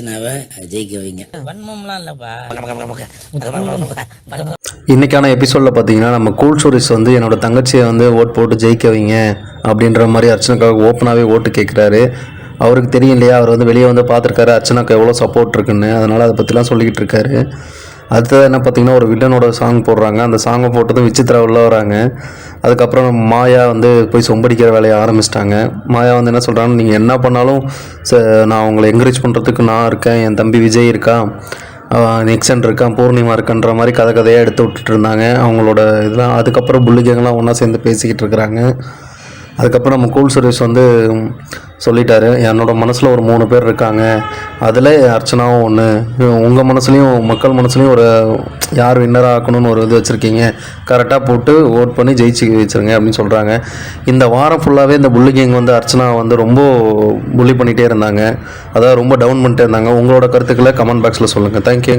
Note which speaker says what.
Speaker 1: அர்ச்சனாவை ஜெயிக்க வைங்க
Speaker 2: வன்மம்லாம் இல்லப்பா
Speaker 3: இன்றைக்கான எபிசோடில் பார்த்தீங்கன்னா நம்ம கூல் ஸ்டோரிஸ் வந்து என்னோட தங்கச்சியை வந்து ஓட் போட்டு ஜெயிக்க வைங்க அப்படின்ற மாதிரி அர்ச்சனாக்காக ஓப்பனாகவே ஓட்டு கேட்குறாரு அவருக்கு தெரியும் இல்லையா? அவர் வந்து வெளியே வந்து பார்த்துருக்காரு. அர்ச்சனாக்கு எவ்வளோ சப்போர்ட் இருக்குன்னு. அதனால் அதை பற்றிலாம் சொல்லிக்கிட்டு இருக்காரு. அடுத்தது என்ன பார்த்தீங்கன்னா ஒரு வில்லனோட சாங் போடுறாங்க. அந்த சாங்கை போட்டதும் விசித்ரா உள்ள வராங்க. அதுக்கப்புறம் நம்ம மாயா வந்து போய் சொம்படிக்கிற வேலையை ஆரம்பிச்சிட்டாங்க. மாயா வந்து என்ன சொல்கிறாங்க நீங்கள் என்ன பண்ணாலும் ச- நான் உங்களை என்கரேஜ் பண்ணுறதுக்கு நான் இருக்கேன். என் தம்பி விஜய் இருக்கான் நெக்ஸன் இருக்கான் பூர்ணிமா இருக்கான்ற மாதிரி கதை கதையாக எடுத்து விட்டுட்டு இருந்தாங்க. அவங்களோட இதெல்லாம் அதுக்கப்புறம் புள்ளிகங்கள்லாம் ஒன்றா சேர்ந்து பேசிக்கிட்டு இருக்கிறாங்க. அதுக்கப்புறம் நம்ம கூல் சுரேஷ் வந்து சொல்லிட்டாரு. என்னோட மனசில் ஒரு மூணு பேர் இருக்காங்க. அதில் அர்ச்சனாவும் ஒன்று உங்கள் மனசுலேயும் மக்கள் மனசுலேயும் ஒரு யார் வின்னராக ஆக்கணும்னு ஒரு இது வச்சுருக்கீங்க. கரெக்டாக போட்டு ஓட் பண்ணி ஜெயிச்சு வச்சுருங்க அப்படின்னு சொல்கிறாங்க இந்த வாரம் ஃபுல்லாகவே இந்த புள்ளி கேங் வந்து அர்ச்சனா வந்து ரொம்ப புள்ளி பண்ணிகிட்டே இருந்தாங்க. அதாவது ரொம்ப டவுன் பண்ணிட்டே இருந்தாங்க. உங்களோட கருத்துக்களை கமெண்ட் பாக்ஸில் சொல்லுங்கள் தேங்க்யூ